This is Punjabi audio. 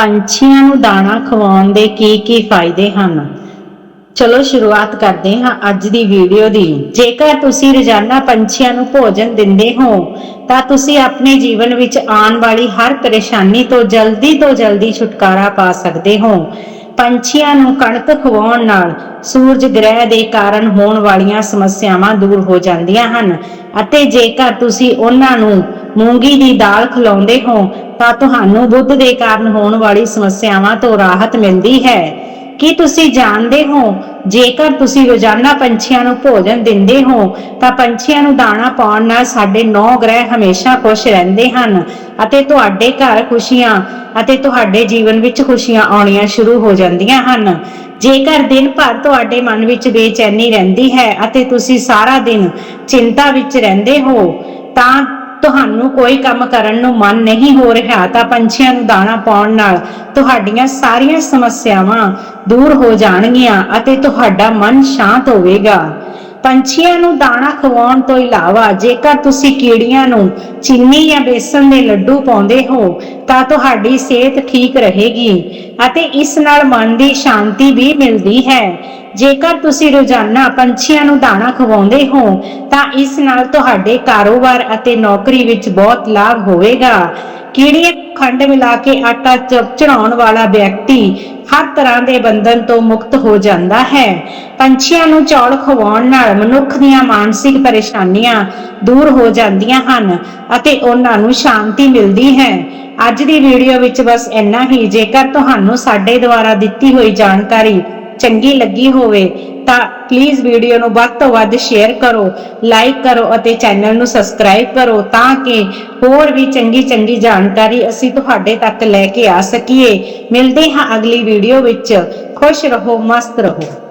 ਪੰਛੀਆਂ ਨੂੰ ਦਾਣਾ ਖਵਾਉਣ ਦੇ ਕੀ ਕੀ ਫਾਇਦੇ ਹਨ? ਚਲੋ ਸ਼ੁਰੂਆਤ ਕਰਦੇ ਹਾਂ ਅੱਜ ਦੀ ਵੀਡੀਓ ਦੀ। ਜੇਕਰ ਤੁਸੀਂ ਰੋਜ਼ਾਨਾ ਪੰਛੀਆਂ ਨੂੰ ਭੋਜਨ ਦਿੰਦੇ ਹੋ, ਤਾਂ ਤੁਸੀਂ ਆਪਣੇ ਜੀਵਨ ਵਿੱਚ ਆਉਣ ਵਾਲੀ ਹਰ ਪਰੇਸ਼ਾਨੀ ਤੋਂ ਜਲਦੀ ਤੋਂ ਜਲਦੀ ਛੁਟਕਾਰਾ ਪਾ ਸਕਦੇ ਹੋ। ਪੰਛੀਆਂ ਨੂੰ ਕਣਕ ਖਵਾਉਣ ਨਾਲ ਸੂਰਜ ਗ੍ਰਹਿ ਦੇ ਕਾਰਨ ਹੋਣ ਵਾਲੀਆਂ ਸਮੱਸਿਆਵਾਂ ਦੂਰ ਹੋ ਜਾਂਦੀਆਂ ਹਨ ਅਤੇ ਜੇਕਰ ਤੁਸੀਂ ਉਹਨਾਂ ਨੂੰ ਮੂੰਗੀ ਦੀ ਦਾਲ ਖਿਲਾਉਂਦੇ ਹੋ, ਤਾਂ ਤੁਹਾਨੂੰ ਬੁੱਧ ਦੇ ਕਾਰਨ ਹੋਣ ਵਾਲੀ ਸਮੱਸਿਆਵਾਂ ਤੋਂ ਰਾਹਤ ਮਿਲਦੀ ਹੈ। ਕੀ ਤੁਸੀਂ ਜਾਣਦੇ ਹੋ, ਜੇਕਰ ਤੁਸੀਂ ਰੋਜ਼ਾਨਾ ਪੰਛੀਆਂ ਨੂੰ ਭੋਜਨ ਦਿੰਦੇ ਹੋ, ਤਾਂ ਪੰਛੀਆਂ ਨੂੰ ਦਾਣਾ ਪਾਉਣ ਨਾਲ ਸਾਡੇ ਨੌ ਗ੍ਰਹਿ ਹਮੇਸ਼ਾ ਖੁਸ਼ ਰਹਿੰਦੇ ਹਨ ਅਤੇ ਤੁਹਾਡੇ ਘਰ ਖੁਸ਼ੀਆਂ ਅਤੇ ਤੁਹਾਡੇ ਜੀਵਨ ਵਿੱਚ ਖੁਸ਼ੀਆਂ ਆਉਣੀਆਂ ਸ਼ੁਰੂ ਹੋ ਜਾਂਦੀਆਂ ਹਨ। ਜੇਕਰ ਦਿਨ ਭਰ ਤੁਹਾਡੇ ਮਨ ਵਿੱਚ ਬੇਚੈਨੀ ਰਹਿੰਦੀ ਹੈ ਅਤੇ ਤੁਸੀਂ ਸਾਰਾ ਦਿਨ ਚਿੰਤਾ ਵਿੱਚ ਰਹਿੰਦੇ ਹੋ, ਤਾਂ ਤੁਹਾਨੂੰ ਕੋਈ ਕੰਮ ਕਰਨ ਨੂੰ ਮਨ ਨਹੀਂ ਹੋ ਰਿਹਾ ਤਾਂ ਪੰਛੀਆਂ ਨੂੰ ਦਾਣਾ ਪਾਉਣ ਨਾਲ ਤੁਹਾਡੀਆਂ ਸਾਰੀਆਂ ਸਮੱਸਿਆਵਾਂ ਦੂਰ ਹੋ ਜਾਣਗੀਆਂ ਅਤੇ ਤੁਹਾਡਾ ਮਨ ਸ਼ਾਂਤ ਹੋਵੇਗਾ। ਪੰਛੀਆਂ ਨੂੰ ਦਾਣਾ ਖਵਾਉਣ ਤੋਂ ਇਲਾਵਾ ਜੇਕਰ ਤੁਸੀਂ ਕੀੜੀਆਂ ਨੂੰ ਚੀਨੀ ਜਾਂ ਬੇਸਨ ਦੇ ਲੱਡੂ ਪਾਉਂਦੇ ਹੋ, ਤਾਂ ਤੁਹਾਡੀ ਸਿਹਤ ਠੀਕ ਰਹੇਗੀ ਅਤੇ ਇਸ ਨਾਲ ਮਨ ਦੀ ਸ਼ਾਂਤੀ ਵੀ ਮਿਲਦੀ ਹੈ। ਜੇਕਰ ਤੁਸੀਂ ਰੋਜ਼ਾਨਾ ਪੰਛੀਆਂ ਨੂੰ ਦਾਣਾ ਖਵਾਉਂਦੇ ਹੋ, ਤਾਂ ਇਸ ਨਾਲ ਤੁਹਾਡੇ ਕਾਰੋਬਾਰ ਅਤੇ ਨੌਕਰੀ ਵਿੱਚ ਬਹੁਤ ਲਾਭ ਹੋਵੇਗਾ। ਕੀੜੀਆਂ ਖੰਡ ਮਿਲਾ ਕੇ ਆਟਾ ਚੜਾਉਣ ਵਾਲਾ ਵਿਅਕਤੀ ਹਰ ਤਰ੍ਹਾਂ ਦੇ ਬੰਧਨ ਤੋਂ ਮੁਕਤ ਹੋ ਜਾਂਦਾ ਹੈ? ਪੰਛੀਆਂ ਨੂੰ ਚੌਲ ਖਵਾਉਣ ਨਾਲ ਮਨੁੱਖ ਦੀਆਂ ਮਾਨਸਿਕ ਪਰੇਸ਼ਾਨੀਆਂ ਦੂਰ ਹੋ ਜਾਂਦੀਆਂ ਹਨ ਅਤੇ ਉਹਨਾਂ ਨੂੰ ਸ਼ਾਂਤੀ ਮਿਲਦੀ ਹੈ। ਅੱਜ ਦੀ ਵੀਡੀਓ ਵਿੱਚ ਬਸ ਇੰਨਾ ਹੀ। ਜੇਕਰ ਤੁਹਾਨੂੰ ਸਾਡੇ ਦੁਆਰਾ ਦਿੱਤੀ ਹੋਈ ਜਾਣਕਾਰੀ ਚੰਗੀ ਲੱਗੀ ਹੋਵੇ ਤਾਂ ਪਲੀਜ਼ ਵੀਡੀਓ ਨੂੰ ਵੱਧ ਤੋਂ ਵੱਧ ਸ਼ੇਅਰ ਕਰੋ ਲਾਈਕ ਕਰੋ ਅਤੇ ਚੈਨਲ ਨੂੰ ਸਬਸਕ੍ਰਾਈਬ ਕਰੋ ਤਾਂ ਕਿ ਹੋਰ ਵੀ ਚੰਗੀ ਚੰਗੀ ਜਾਣਕਾਰੀ ਅਸੀਂ ਤੁਹਾਡੇ ਤੱਕ ਲੈ ਕੇ ਆ ਸਕੀਏ। ਮਿਲਦੇ ਹਾਂ ਅਗਲੀ ਵੀਡੀਓ ਵਿੱਚ। ਖੁਸ਼ ਰਹੋ, ਮਸਤ ਰਹੋ।